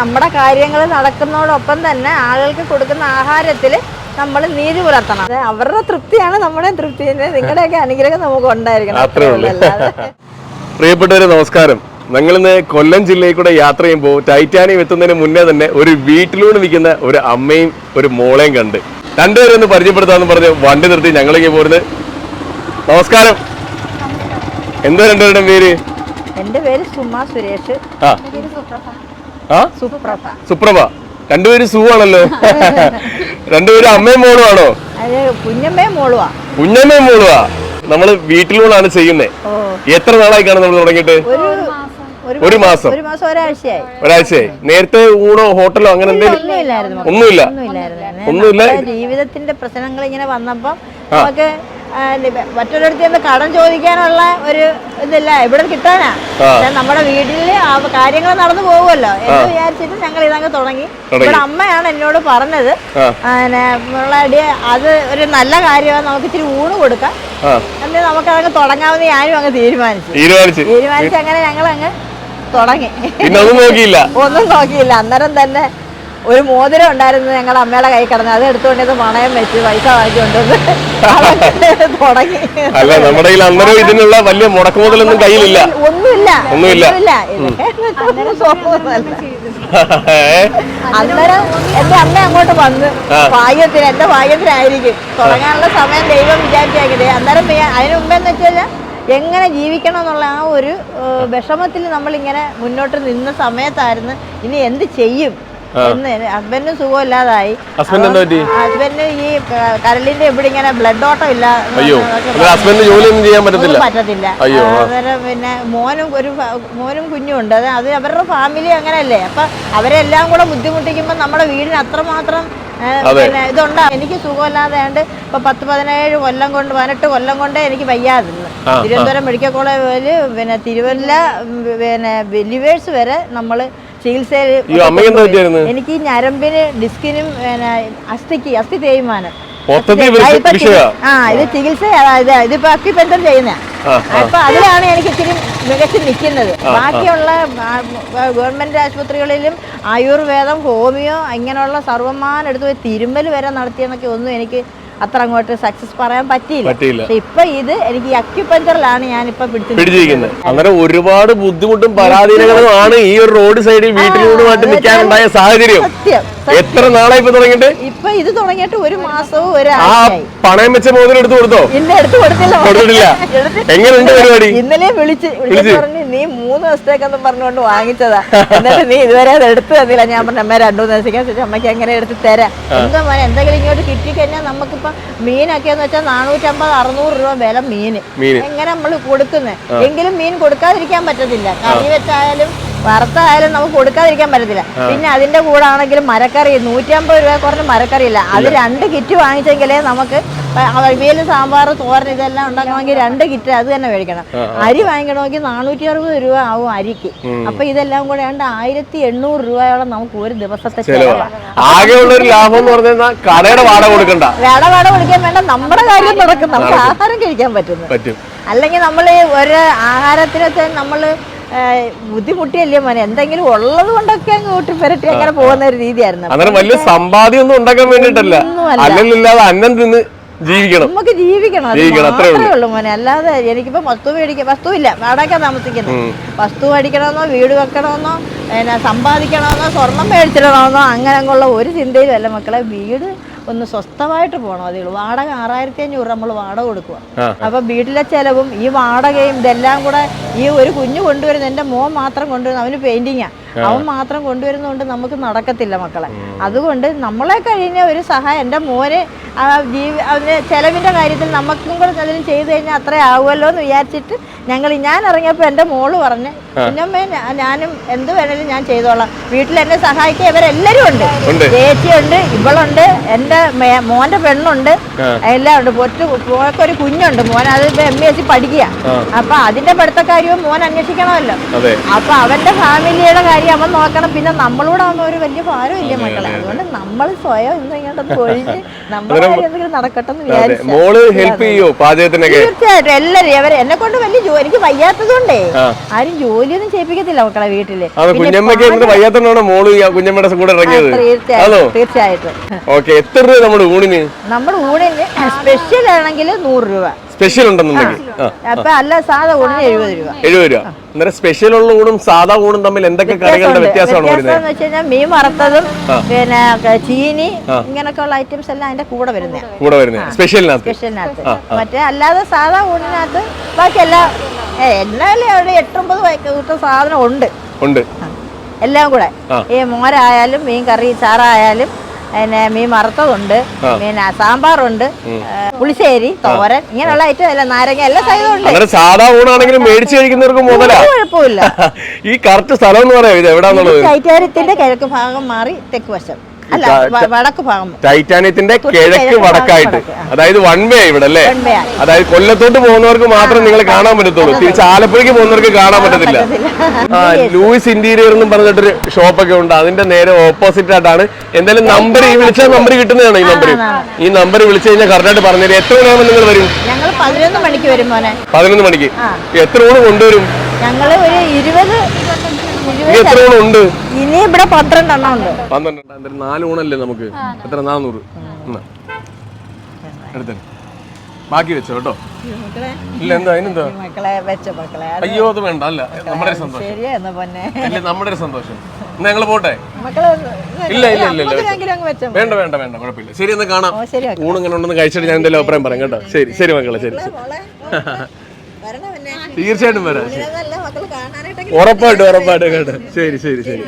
നമ്മുടെ കാര്യങ്ങൾ നടക്കുന്നതോടൊപ്പം തന്നെ ആളുകൾക്ക് കൊടുക്കുന്ന ആഹാരത്തിൽ നമ്മൾ നീതി പുലർത്തണം. അത് അവരുടെ തൃപ്തിയാണ് നമ്മുടെ തൃപ്തി. നിങ്ങളുടെയൊക്കെ അനുഗ്രഹം നമുക്ക് ഉണ്ടായിരിക്കണം. പ്രിയപ്പെട്ടവരെ നമസ്കാരം. ഞങ്ങളിന്ന് കൊല്ലം ജില്ലയിൽ കൂടെ യാത്ര ചെയ്യുമ്പോൾ ടൈറ്റാനിയം എത്തുന്നതിന് മുന്നേ തന്നെ ഒരു വീട്ടിലൂടെ നിൽക്കുന്ന ഒരു അമ്മയും ഒരു മോളെയും കണ്ട്. രണ്ടുപേരും ഒന്ന് പരിചയപ്പെടുത്താന്ന് പറഞ്ഞ് വണ്ടി നിർത്തി ഞങ്ങളിങ്ങനെ പോരുന്നത് നമസ്കാരം. എന്താ രണ്ടുപേരുടെ പേര്? എന്റെ പേര് സുമ സുരേഷ്. ആ. ആ? സുപ്രഭ. രണ്ടുപേരും സൂ ആണല്ലോ രണ്ടുപേരും അമ്മയും മോളും ആണോ? കുഞ്ഞമ്മയും മോളുവാ. കുഞ്ഞമ്മയും മോളുവാ. നമ്മൾ വീട്ടിലൂടെയാണ് ചെയ്യുന്നത് എത്ര നാളായിക്കാണ് കാണും നമ്മൾ തുടങ്ങിയിട്ട്? ഒരു ഒരു മാസം. ഒരു മാസം. ഒരാഴ്ചയായി. ഒരാഴ്ചയായി. നേരത്തെ ഊണോ ഹോട്ടലോ അങ്ങനെ എന്തെങ്കിലും? ഒന്നുമില്ല. ഒന്നുമില്ല. ജീവിതത്തിന്റെ പ്രശ്നങ്ങൾ ഇങ്ങനെ വന്നപ്പോ നമുക്ക് മറ്റൊരിടത്ത് നിന്ന് കടം ചോദിക്കാനുള്ള ഒരു ഇതില്ല. ഇവിടെ കിട്ടാനാ. നമ്മുടെ വീട്ടിൽ കാര്യങ്ങൾ നടന്നു പോകുമല്ലോ. എന്ന് വിചാരിച്ചിട്ട് ഞങ്ങൾ ഇതങ്ങ് തുടങ്ങി. ഇവിടെ അമ്മയാണ് എന്നോട് പറഞ്ഞത്. അത് ഒരു നല്ല കാര്യമാണ്. നമുക്ക് ഇച്ചിരി ഊണ് കൊടുക്കാം. എന്നിട്ട് നമുക്ക് അതങ്ങ് തുടങ്ങാമെന്ന് ഞാനും അങ്ങ് തീരുമാനിച്ചു. തീരുമാനിച്ച്. അങ്ങനെ ഞങ്ങൾ അങ്ങ് തുടങ്ങി ഒന്നും നോക്കിയില്ല. അന്നേരം തന്നെ ഒരു മോതിരം ഉണ്ടായിരുന്നു ഞങ്ങളുടെ അമ്മയുടെ കൈ കിടന്നത് അത് എടുത്തുകൊണ്ടത് പണയം വെച്ച് പൈസ വാങ്ങിച്ചുകൊണ്ടത് തുടങ്ങി. അല്ല നമ്മുടെ അന്നേരം ഇതിനുള്ള വലിയ മുടക്ക് മുതലൊന്നും കയ്യിലില്ല. ഒന്നുമില്ല. ഒന്നുമില്ല. അന്നേരം എന്റെ അമ്മ അങ്ങോട്ട് വന്ന്. ഭാഗ്യത്തിന് എന്റെ ഭാഗ്യത്തിനായിരിക്കും. തുടങ്ങാനുള്ള സമയം ദൈവം വിചാരിച്ചേക്കട്ടെ അന്നേരം അതിന് മുമ്പെന്ന് വെച്ചാൽ എങ്ങനെ ജീവിക്കണം എന്നുള്ള ആ ഒരു വിഷമത്തിൽ നമ്മളിങ്ങനെ മുന്നോട്ട് നിന്ന സമയത്തായിരുന്നു ഇനി എന്ത് ചെയ്യും? ഹസ്ബൻഡിന് സുഖമില്ലാതായി. ഹസ്ബൻഡിന് ഈ കരളിന്റെ ഇവിടെ ഇങ്ങനെ ബ്ലഡ് ഓട്ടം ഇല്ല ഹസ്ബൻഡിന് ജോലിയൊന്നും ചെയ്യാൻ പറ്റത്തില്ല. പറ്റത്തില്ല. അന്നേരം പിന്നെ മോനും ഒരു മോനും കുഞ്ഞും ഉണ്ട് അത് അത് അവരുടെ ഫാമിലി അങ്ങനെയല്ലേ അപ്പൊ അവരെല്ലാം കൂടെ ബുദ്ധിമുട്ടിക്കുമ്പോൾ നമ്മുടെ വീടിന് അത്രമാത്രം. പിന്നെ ഇതുണ്ടാ. എനിക്ക് സുഖമില്ലാതെയാണ്ട് ഇപ്പൊ പത്ത് പതിനേഴ് കൊല്ലം കൊണ്ട് പതിനെട്ട് കൊല്ലം കൊണ്ടേ എനിക്ക് വയ്യാതില്ല തിരുവനന്തപുരം മെഡിക്കൽ കോളേജിൽ പിന്നെ തിരുവല്ല പിന്നെ ബിലിവേഴ്സ് വരെ നമ്മൾ ചികിത്സയിൽ എനിക്ക് ഞരമ്പിന് ഡിസ്കിനും പിന്നെ അസ്ഥിക്ക് അസ്ഥി തേയ്മാനം. ആ, ഇത് ചികിത്സ ഇത് ഇതിപ്പോ അക്യുപെൻഷൻ ചെയ്യുന്ന. അപ്പൊ അതിലാണ് എനിക്ക് ഇച്ചിരി മികച്ച് നിൽക്കുന്നത്. ബാക്കിയുള്ള ഗവൺമെന്റ് ആശുപത്രികളിലും ആയുർവേദം ഹോമിയോ ഇങ്ങനെയുള്ള സർവമാനം എടുത്ത് പോയി തിരുമ്പൽ വരെ നടത്തിയെന്നൊക്കെ ഒന്നും എനിക്ക് അത്ര അങ്ങോട്ട് സക്സസ് പറയാൻ പറ്റിയില്ല. പക്ഷെ ഇപ്പൊ ഇത് എനിക്ക് അക്യുപഞ്ചറിലാണ് ഞാൻ ഇപ്പൊ പിടിച്ചു പിടിച്ചിരിക്കുന്നത്. അങ്ങനെ ഒരുപാട് ബുദ്ധിമുട്ടും പരാധീനങ്ങളും ആണ് ഈ ഒരു റോഡ് സൈഡിൽ വീട്ടിലൂടുമായിട്ട് നിൽക്കാനുണ്ടായ സാഹചര്യം. എത്ര നാളായി ഇപ്പൊ തുടങ്ങിയിട്ട്? ഇപ്പൊ ഇത് തുടങ്ങിയിട്ട് ഒരു മാസവും ഒരു ആ പണയം വെച്ച മോതിരം എടുത്തു കൊടുത്തോ? ഇന്ന് എടുത്തു കൊടുത്തില്ല. കൊടുത്തിട്ടില്ല. എങ്ങനെയുണ്ട് പരിപാടി? ഇന്നലെ വിളിച്ച് വിളിച്ച്. പറഞ്ഞു നീ മൂന്ന് ദിവസത്തേക്കെന്ന് പറഞ്ഞുകൊണ്ട് വാങ്ങിച്ചതാ. എന്നിട്ട് നീ ഇതുവരെ അത് എടുത്തു തന്നില്ല. ഞാൻ പറഞ്ഞ അമ്മ രണ്ടു മൂന്ന് ദിവസത്തേക്ക് ശേഷം അമ്മയ്ക്ക് എങ്ങനെ എടുത്ത് തരാം? എന്താ മോനെ എന്തെങ്കിലും ഇങ്ങോട്ട് കിട്ടി കഴിഞ്ഞാൽ നമുക്കിപ്പം മീനൊക്കെ എന്ന് വെച്ചാൽ നാനൂറ്റമ്പത് അറുന്നൂറ് രൂപ വില മീൻ മീന്. എങ്ങനെ നമ്മൾ കൊടുക്കുന്നത് എങ്കിലും മീൻ കൊടുക്കാതിരിക്കാൻ പറ്റത്തില്ല. കറി വെച്ചായാലും വറുത്തായാലും നമുക്ക് കൊടുക്കാതിരിക്കാൻ പറ്റത്തില്ല. പിന്നെ അതിന്റെ കൂടെ ആണെങ്കിലും മരക്കറി നൂറ്റമ്പത് രൂപ കുറഞ്ഞ മരക്കറി ഇല്ല. അത് രണ്ട് കിറ്റ് വാങ്ങിച്ചെങ്കിലേ നമുക്ക് അവിയൽ സാമ്പാർ തോരൻ ഇതെല്ലാം ഉണ്ടാക്കണമെങ്കിൽ രണ്ട് കിറ്റ് അത് തന്നെ മേടിക്കണം. അരി വാങ്ങിക്കണമെങ്കിൽ നാനൂറ്റി അറുപത് രൂപ ആവും അരിക്ക്. അപ്പൊ ഇതെല്ലാം കൂടെ ആണ്ട് ആയിരത്തി എണ്ണൂറ് രൂപയോളം നമുക്ക് ഒരു ദിവസത്തെ ആകെയുള്ള ഒരു ലാഭം എന്ന് പറഞ്ഞാൽ കടയുടെ വാടക കൊടുക്കണ്ട. വേട വാട കൊടുക്കാൻ വേണ്ട നമ്മുടെ കാര്യം നടക്കും. നമുക്ക് ആഹാരം കഴിക്കാൻ പറ്റുന്നു. പറ്റും. അല്ലെങ്കിൽ നമ്മൾ ഒരു ആഹാരത്തിനൊക്കെ നമ്മൾ ബുദ്ധിമുട്ടിയല്ലേ മോനെ? എന്തെങ്കിലും ഉള്ളത് കൊണ്ടൊക്കെ അങ്ങ് കൂട്ടി പെരട്ടി അങ്ങനെ പോകുന്ന ഒരു രീതിയായിരുന്നു. അങ്ങനെ വലിയ സമ്പാദ്യം ഒന്നും ഉണ്ടാക്കാൻ വേണ്ടിട്ടല്ല അല്ലല്ലാതെ അന്നം തിന്ന് ജീവിക്കണം. നമുക്ക് ജീവിക്കണം അത് ജീവിക്കണം, അത്രേ ഉള്ളൂ. മോനെ. അല്ലാതെ എനിക്കിപ്പോ വസ്തു മേടിക്കാൻ ഇല്ല. വാടക താമസിക്കുന്നത് വസ്തു മേടിക്കണമെന്നോ വീട് വെക്കണമെന്നോ പിന്നെ സമ്പാദിക്കണമെന്നോ സ്വർണം മേടിച്ചിടണമെന്നോ അങ്ങനെ ഉള്ള ഒരു ചിന്തയിലും അല്ല മക്കളെ. വീട് ഒന്ന് സ്വസ്ഥമായിട്ട് പോകണം അതേ ഉള്ളൂ. വാടക ആറായിരത്തി അഞ്ഞൂറ് നമ്മൾ വാടക കൊടുക്കുക അപ്പൊ വീട്ടിലെ ചെലവും ഈ വാടകയും ഇതെല്ലാം കൂടെ ഈ ഒരു കുഞ്ഞു കൊണ്ടുവരുന്ന എന്റെ മോൻ മാത്രം കൊണ്ടുവരുന്ന അവന് പെയിന്റിങ്ങാ അവൻ മാത്രം കൊണ്ടുവരുന്നതുകൊണ്ട് നമുക്ക് നടക്കത്തില്ല മക്കളെ. അതുകൊണ്ട് നമ്മളെ കഴിഞ്ഞ ഒരു സഹായം എന്റെ മോനെ ജീവി ചെലവിന്റെ കാര്യത്തിൽ നമുക്കും കൂടെ എന്തെങ്കിലും ചെയ്തു കഴിഞ്ഞാൽ അത്ര ആവുമല്ലോ എന്ന് വിചാരിച്ചിട്ട് ഞങ്ങൾ ഞാൻ ഇറങ്ങിയപ്പോൾ എന്റെ മോൾ പറഞ്ഞ് പിന്നമ്മേ ഞാനും എന്ത് വേണേലും ഞാൻ ചെയ്തോളാം. വീട്ടിൽ എന്നെ സഹായിക്കുക ഇവരെല്ലാവരും ഉണ്ട്. ചേച്ചിയുണ്ട് ഇവളുണ്ട് എന്റെ മോന്റെ പെണ്ണുണ്ട് എല്ലാം ഉണ്ട്. ഒറ്റ ഒരു കുഞ്ഞുണ്ട്. മോൻ അത് ഇപ്പൊ എം ബി എസ് സി പഠിക്കുക അപ്പൊ അതിന്റെ പഠിത്ത കാര്യവും മോൻ അന്വേഷിക്കണമല്ലോ. അപ്പൊ അവന്റെ ഫാമിലിയുടെ കാര്യം കാര്യം അവൻ നോക്കണം. പിന്നെ നമ്മളോട് ആവുമ്പോ ഒരു വലിയ ഭാരമില്ല മക്കളെ? അതുകൊണ്ട് നമ്മൾ സ്വയം ഇന്ന് ഇങ്ങോട്ടൊന്ന് ഒഴിഞ്ഞ് നമ്മുടെ കാര്യം എന്തെങ്കിലും നടക്കട്ടെ എന്ന് വിചാരിച്ചു. മോൾ ഹെൽപ്പ് ചെയ്യോ പാചകത്തിനൊക്കെ? തീർച്ചയായിട്ടും. എല്ലാരും അവരെ എന്നെ കൊണ്ട് വലിയ ജോലി എനിക്ക് വയ്യാത്തത് കൊണ്ടേ ആരും ജോലിയൊന്നും ചെയ്യിപ്പിക്കത്തില്ല മക്കളെ വീട്ടിൽ. കുഞ്ഞമ്മയുടെ കൂടെ ഇറങ്ങിയത്. തീർച്ചയായിട്ടും എത്ര രൂപ നമ്മുടെ ഊണിന്? നമ്മുടെ ഊണിന് സ്പെഷ്യൽ ആണെങ്കിൽ നൂറ് രൂപ. സ്പെഷ്യൽ ഉണ്ടെന്നുണ്ടെങ്കിൽ. അപ്പൊ അല്ല സാധാ ഊണിന് എഴുപത് രൂപ. എഴുപത് രൂപ. അന്നേരം സ്പെഷ്യൽ ഉള്ള ഊണും സാധാ ഊണും തമ്മിൽ എന്തൊക്കെ കറികളുടെ വ്യത്യാസമാണ് വരുന്നത്? മീൻ വറുത്തതും പിന്നെ ചീനി ഇങ്ങനൊക്കെ ഉള്ള ഐറ്റംസ് എല്ലാം അതിന്റെ കൂടെ വരുന്നത് കൂടെ വരുന്നത് സ്പെഷ്യലിനകത്ത് സ്പെഷ്യലിനകത്ത് മറ്റേ അല്ലാതെ സാധാ ഊണിനകത്ത് ബാക്കി എല്ലാ എന്നാലും അവിടെ എട്ടൊമ്പത് കൂട്ടം സാധനം ഉണ്ട്. ഉണ്ട്. എല്ലാം കൂടെ. ഈ മോരായാലും മീൻ കറി ചാറായാലും പിന്നെ മീൻ വറുത്തതുണ്ട് പിന്നെ സാമ്പാറുണ്ട് പുളിശ്ശേരി തോരൻ ഇങ്ങനെയുള്ള ഐറ്റം അല്ല നാരങ്ങ എല്ലാ സൈസും ഉണ്ട്. സാധാ ഊണാണെങ്കിലും മേടിച്ചു കഴിക്കുന്നവർക്ക് മുതലാ. കുഴപ്പമില്ല. ഈ കറക്റ്റ് സ്ഥലം എന്ന് പറയാം ഇത് ചൈറ്റാര്യത്തിന്റെ കിഴക്ക് ഭാഗം മാറി തെക്ക് വശം. ടൈറ്റാനിയത്തിന്റെ കിഴക്ക് വടക്കായിട്ട്. അതായത് വൺ വേ ഇവിടെ അല്ലേ. അതായത് കൊല്ലത്തോട്ട് പോകുന്നവർക്ക് മാത്രം നിങ്ങൾ കാണാൻ പറ്റത്തുള്ളൂ. തിരിച്ച് ആലപ്പുഴയ്ക്ക് പോകുന്നവർക്ക് കാണാൻ പറ്റത്തില്ല. ആ ലൂയിസ് ഇന്റീരിയർ എന്നും പറഞ്ഞിട്ടൊരു ഷോപ്പൊക്കെ ഉണ്ട്. അതിന്റെ നേരെ ഓപ്പോസിറ്റ് ആയിട്ടാണ്. എന്തായാലും നമ്പർ ഈ വിളിച്ച നമ്പർ കിട്ടുന്നതാണ് ഈ നമ്പർ. ഈ നമ്പർ വിളിച്ചു കഴിഞ്ഞാൽ കറക്റ്റായിട്ട് പറഞ്ഞുതരും എത്ര മണിയാകുമ്പോൾ നിങ്ങൾ വരും? ഞങ്ങൾ പതിനൊന്ന് മണിക്ക് വരും പതിനൊന്ന് മണിക്ക്. എത്ര ഊണ് കൊണ്ടുവരും? ഞങ്ങൾ ഒരു ഇരുപത് എത്ര ഊണ് ഉണ്ട് ഇനി ഇവിടെ പന്ത്രണ്ടെണ്ണം ഉണ്ട്. പന്ത്രണ്ട് നാല് ഊണല്ലേ നമുക്ക്? എത്ര? നാനൂറ്. എടുത്തേ. ബാക്കി വെച്ചോ കേട്ടോ. ഇല്ല എന്താ? അതിനെന്താ? മക്കളെ വെച്ച മക്കളെ. അയ്യോ അത് വേണ്ട. അല്ല നമ്മുടെ സന്തോഷം. നമ്മുടെ സന്തോഷം. എന്നാ ഞങ്ങൾ പോട്ടെ? ഇല്ല ഇല്ല ഇല്ല ഇല്ല വേണ്ട വേണ്ട വേണ്ട കുഴപ്പമില്ല. ശരി എന്നാ കാണാം. ഊണ് ഇങ്ങനെ ഉണ്ടെന്ന് കഴിച്ചിട്ട് ഞാൻ എന്തെങ്കിലും അഭിപ്രായം പറയാം കേട്ടോ. ശരി ശരി മക്കളെ ശരി ശരി. മോളെ വരണം പിന്നെ തീർച്ചയായിട്ടും വരാം. ഉറപ്പായിട്ടും ഉറപ്പായിട്ടും കേട്ടോ. ശരി ശരി ശരി.